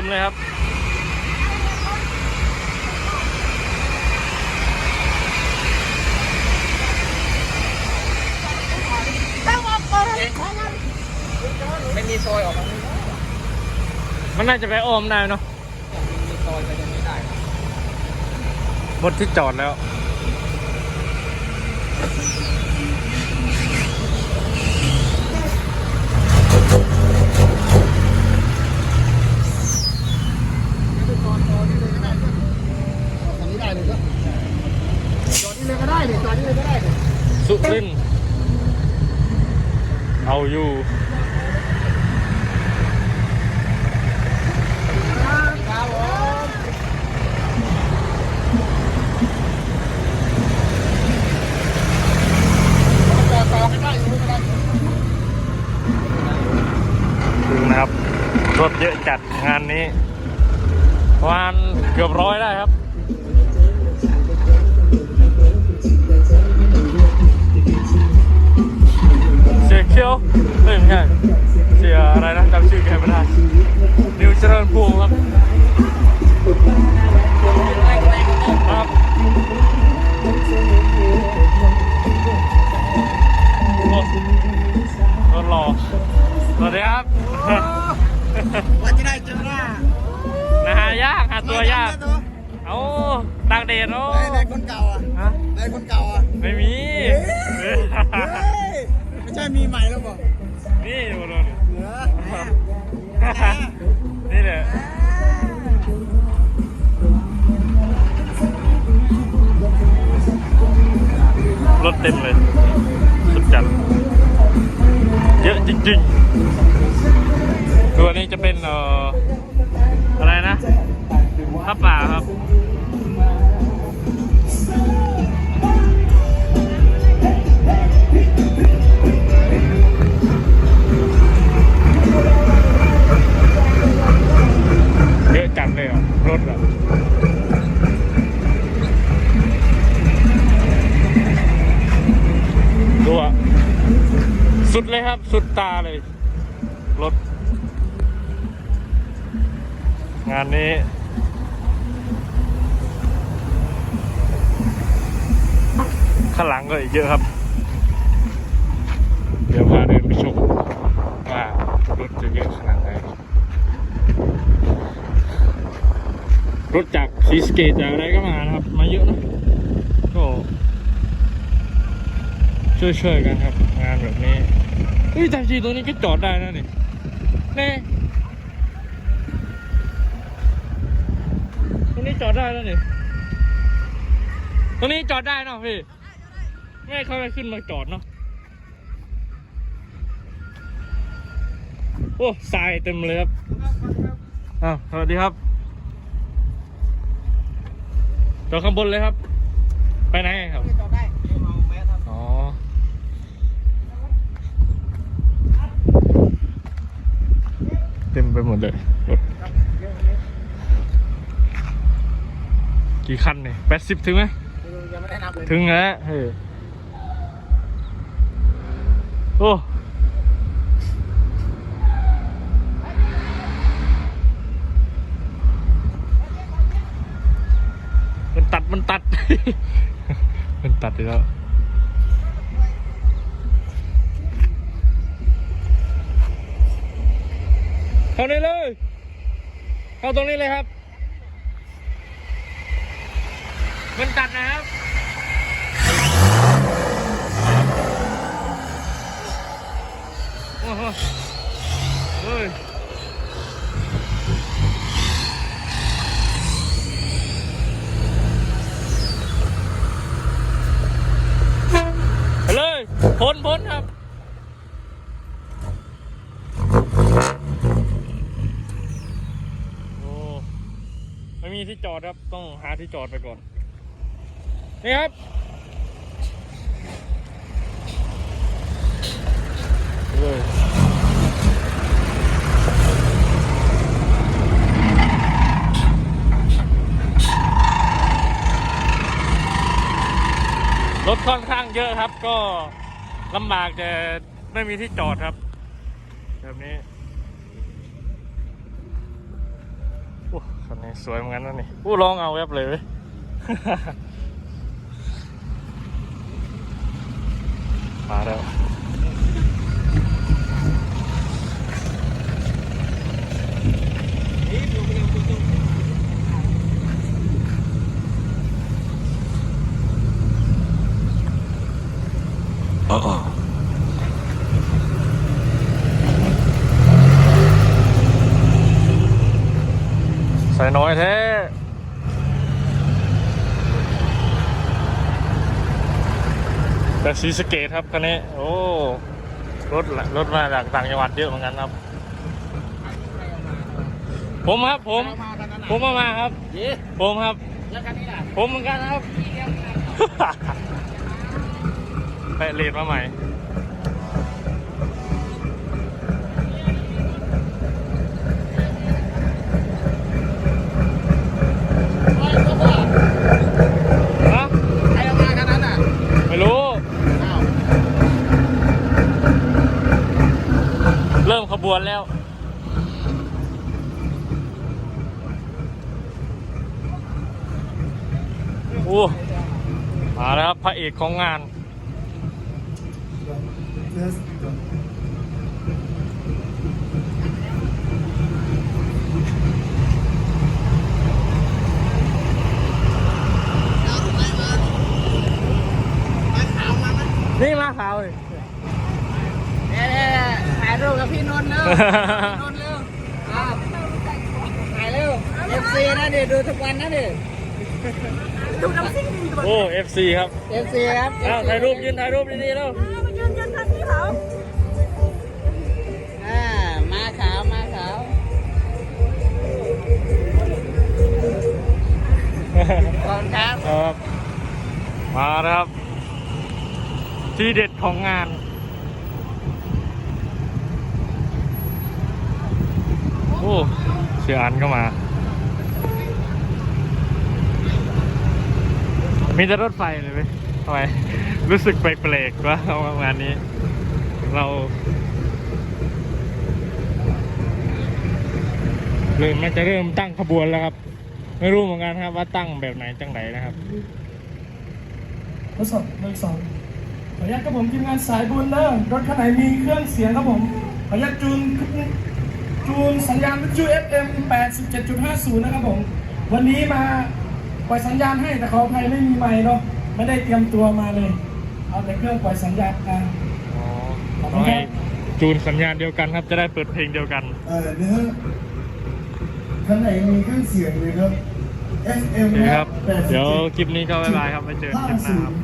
ต็มเลยครับ ไม่มีซอยออกมามันน่าจะไปอ้อมได้เนาะมีซอยไปยังไม่ได้บนที่จอดแล้ว อันนี้ได้เลยก็จอดนี่เลยก็ได้เลยจอดนี่เลยก็ได้เลย สุรินเอาอยู่ดูนไรดูนะครับรถเยอะจัดงานนี้ประมาณเกือบร้อยได้ครับ เสียเคียวเอ้ยไม่ใช่เสียอะไรนะจำชื่อแกไม่ได้นิวเจริญภูมิครับครับโอ้รถรอสวัสดีครับว่าจะได้เจอหน้านะฮะยากหาตัวยากเอาตากเดดโอ้ได้ได้คนเก่าอะฮะได้คนเก่าอะไม่มีเฮ้ย ไม่ใช่มีใหม่แล้วบอกนี่ดูดูเหรอนี่แหละรถเต็มเลย สุดจัด เยอะจริงๆ ตัวนี้จะเป็นเอ่ออะไรนะข้าวป่าครับ ดูอะสุดเลยครับ สุดตาเลย รถ งานนี้ข้างหลังก็อีกเยอะครับ เดี๋ยวพาเดินไปชมว่ารถจะเยอะขนาดไหน รถจาก ซีสเกตจากอะไรก็มานะครับ มาเยอะนะ ก็ช่วยๆกันครับ งานแบบนี้เฮ้ยแต่จริงตรงนี้ก็จอดได้นะนี่แน่ตรงนี้จอดได้แล้วนี่ตรงนี้จอดได้เนาะพี่ไม่ให้เขาไปขึ้นมาจอดเนาะโอ้ทรายเต็มเลยครับอ้าวสวัสดีครับ จอดข้างบนเลยครับ ไปไหนครับ จอดได้เมาแมสครับอ๋อเต็มไปหมดเลยรถกี่คันเนี่ยแปดสิบถึงไหมยังไม่ได้นับเลยถึงแล้วเฮ้ยโอ้ ตัดมันตัด มันตัดไปแล้วเข้าได้เลย เข้าตรงนี้เลยครับ มันตัดนะครับโอ้โหเฮ้ย ไปเลย พ้นครับ โอ้ไม่มีที่จอดครับ ต้องหาที่จอดไปก่อน นี่ครับ รถค่อนข้างเยอะครับก็ ลำบากจะไม่มีที่จอดครับ แบบนี้นี่สวยเหมือนกันนะนี่อู้ลองเอาแวบเลยเว้ยมาแล้วใส่ น้อยแท้แต่ซีสะเกตครับคันนี้ โอ้ รถรถมาจากต่างจังหวัดเยอะเหมือนกันครับ ผมครับผมเอามาทางนั้นน่ะผมมามาครับเย้ผมครับแล้วคันนี้ล่ะผมเหมือนกันครับไปเรียนมาใหม่ เฮ้ยก็ว่า ฮะ ใครเอามาคันนั้นน่ะ ไม่รู้ อ้าว เริ่มขบวนแล้ว โอ้มาแล้วครับพระเอกของงาน นี่มาขาวเลย รูปกับพี่นนท์เร็วพี่นนท์เร็วอ้าวถ่ายเร็ว FC นะเดี๋ยวดูทุกวันนะเดี๋ยวโอ้ FC ครับ FC ครับ อ้าวถ่ายรูปยืนถ่ายรูปดีๆแล้วอ่ามาขาวมาขาวก่อนครับ ครับ มาแล้วครับ ที่เด็ดของงาน โอ้เสียอันก็มา มีแต่รถไฟเลยไหมทำไมรู้สึกแปลกๆวะเอางานนี้ เราเริ่มน่าจะเริ่มตั้งขบวนแล้วครับ ไม่รู้เหมือนกันครับว่าตั้งแบบไหนจังไหนนะครับทดสอบหนึ่งสองขออนุญาตครับผมทีมงานสายบุญเด้อรถคันไหนมีเครื่องเสียงครับผมขออนุญาตจูน จูนสัญญาณวิทยุ FM 87.50 นะครับผม วันนี้มาปล่อยสัญญาณให้แต่ขออภัยไม่มีไมค์เนาะไม่ได้เตรียมตัวมาเลย เอาแต่เครื่องปล่อยสัญญาณอ่าอ๋อต้องให้จูนสัญญาณเดียวกันครับ จะได้เปิดเพลงเดียวกัน เออเนื้อข้างในมีเครื่องเสียงเลยครับ FM โอเคครับ87เดี๋ยวคลิปนี้ก็บ๊ายบายครับ ไปเจอกันคลิปหน้าครับ